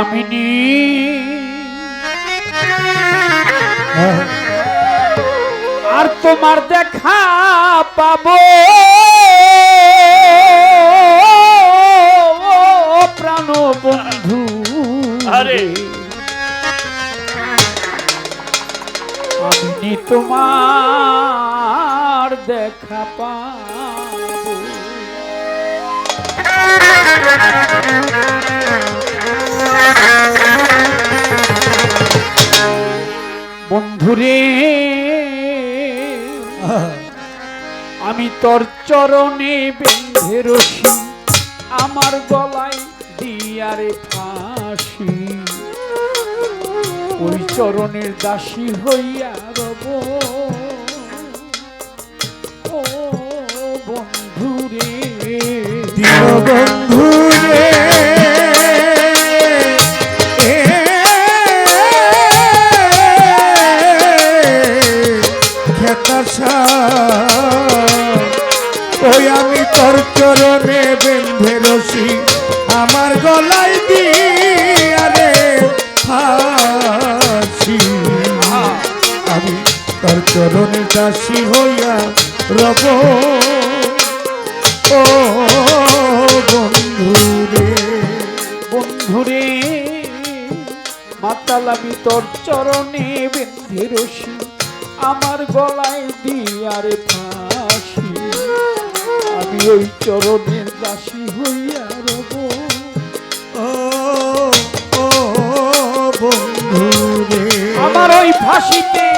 আমিনি আর তোমার দেখা পাবো। প্রাণ বন্ধু। আরে। আমি তোমার দেখা পাবো। বন্ধুরে। আমি তোর চরণে বেঁধে রসি, আমার গলায় দিয়ারে ফাঁসি। ওই চরণের দাসী হইয়া রব। ও বন্ধুরে রে চরণে দাসী হইয়া রব। ও বন্ধু রে বন্ধুরে, মাতাল আমি তোর চরণে বেঁধে রসি আমার গলায় দিয়ারে ফাঁসি। আমি ওই চরণের দাসী হইয়া রব। ও ও বন্ধু রে আমার ওই ফাঁসিতে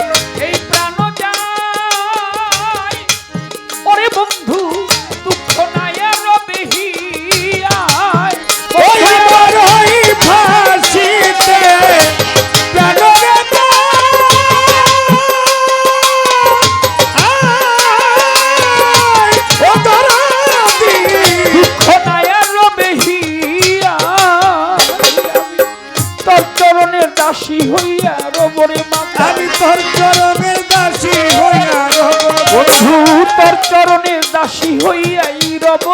দাসী হইয়া রবরে মাথা আমি তোর চরণের দাসী হইয়া রব বন্ধু তোর চরণের দাসী হইয়াই রব।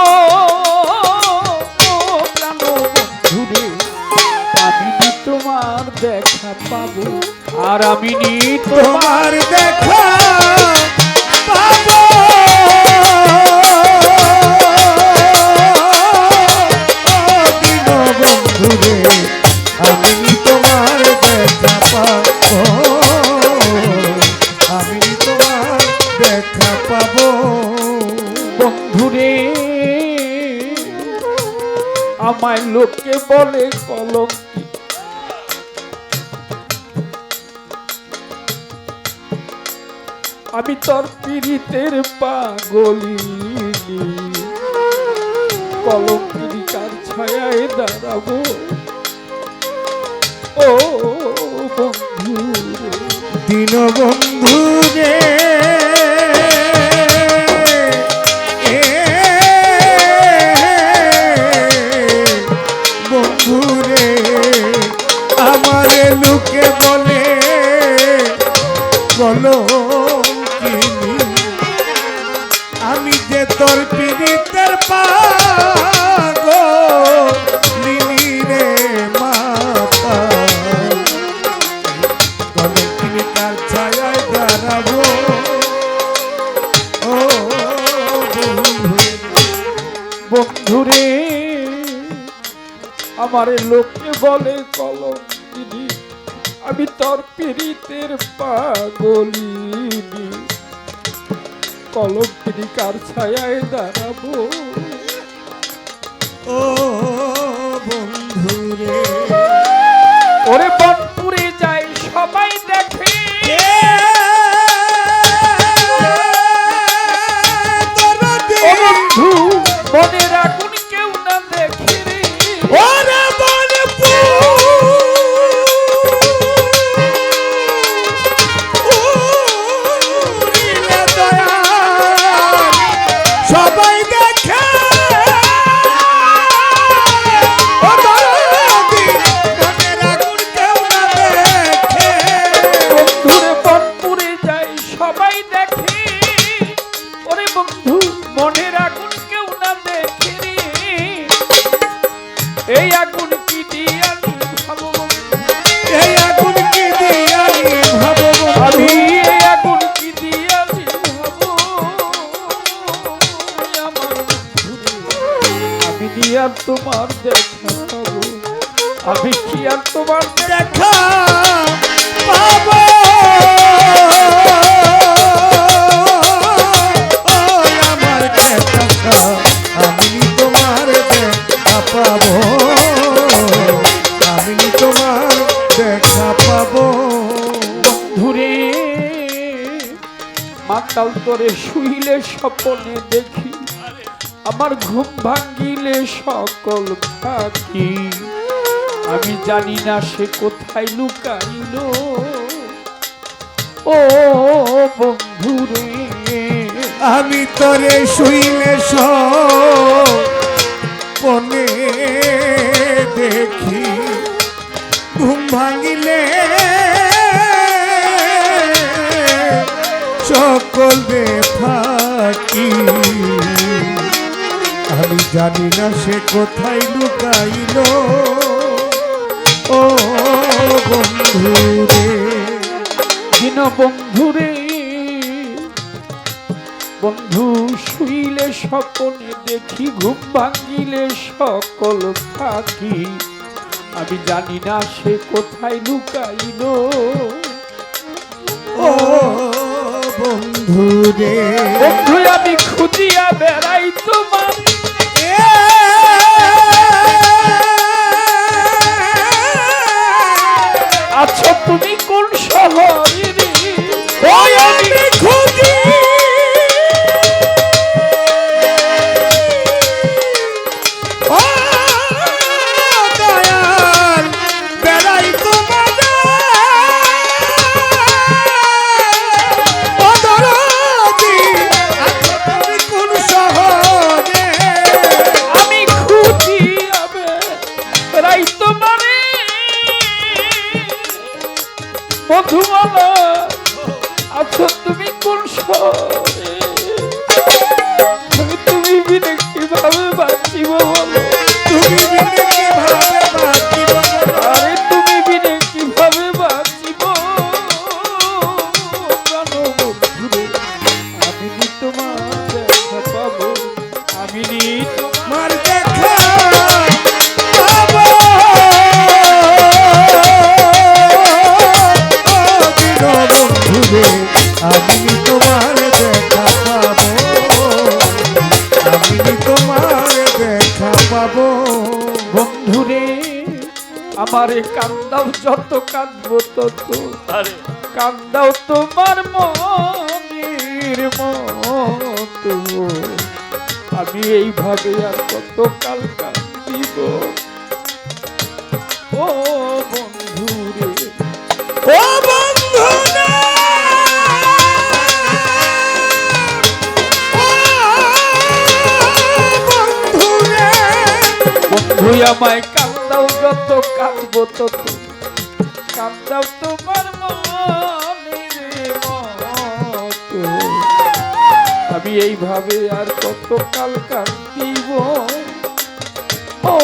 বন্ধুরে আমি নি তোমার দেখা পাবো আর আমি নি তোমার দেখা বন্ধুরে আমায় লোকে বলে কলঙ্কি আমি তোর পীড়িতের পাগলি। কলঙ্কিনী কার ছায়ায় দাঁড়াবো? ও বন্ধু। দীনবন্ধু রে। বলো আমি যে তোর পীড়িতের পাগল লিনি রে মাতা। কলঙ্কিনী কার ছায়ায় দাঁড়াবো। ও বন্ধুরে, আমার লোকে বলে কলঙ্কিনী। আমি তোর পীড়িতের পাগলিনী। কলম কার ছায়ায় দাঁড়াবো। ও তোমার দেখা আমি কি আর তোমার দেখা তোমার দেখা পাবো। তোমার দেখা পাবো। ধরে মাতাল করে শুইলে স্বপনে দেখি। আমার ঘুম ভাঙ্গিলে সকল থাকি আমি জানি না সে কোথায় লুকাইল। ও বন্ধু রে আমি তোরে শুইলে পনে দেখি। ঘুম ভাঙিলে সকল থাকি। আমি জানি না সে কোথায় লুকাইল। ও বন্ধু রে দিন বন্ধুরে বন্ধু শুইলে স্বপনে দেখি ঘুম ভাঙিলে সকল থাকি আমি জানি না সে কোথায় লুকাইল। ও বন্ধু রে বন্ধু আমি খুঁজিয়া বেড়াই তোমার আছো তুমি কোন শহরে বন্ধুরে আমারে কান্দাও যত কাঁদবো তত। কান্দাও তোমার মনের মতো। আমি এইভাবে আর কত কাল কান্দিব ও বন্ধুরে বন্ধু আমায় কান্দাও যত কাঁদবো তত। কান্দাও তোমার আমি এইভাবে আর কত কাল কান্দিব? ও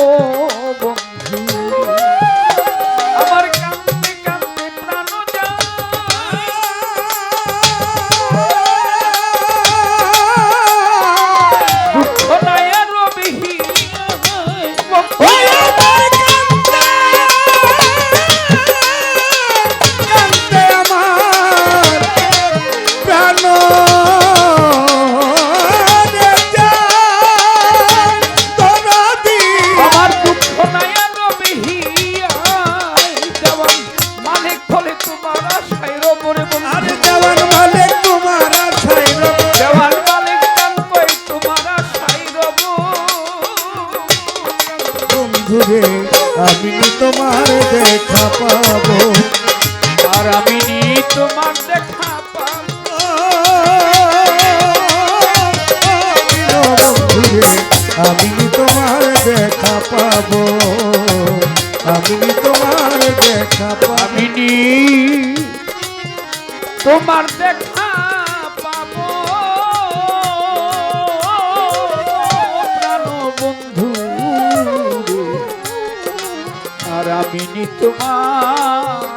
আমি তোমার দেখা পাবো। আর আমি নি তোমার দেখা পাব আমি তোমার দেখা পাবো। আমি তোমার দেখা পাবো। তোমার দেখা রে। আর আমি তোমার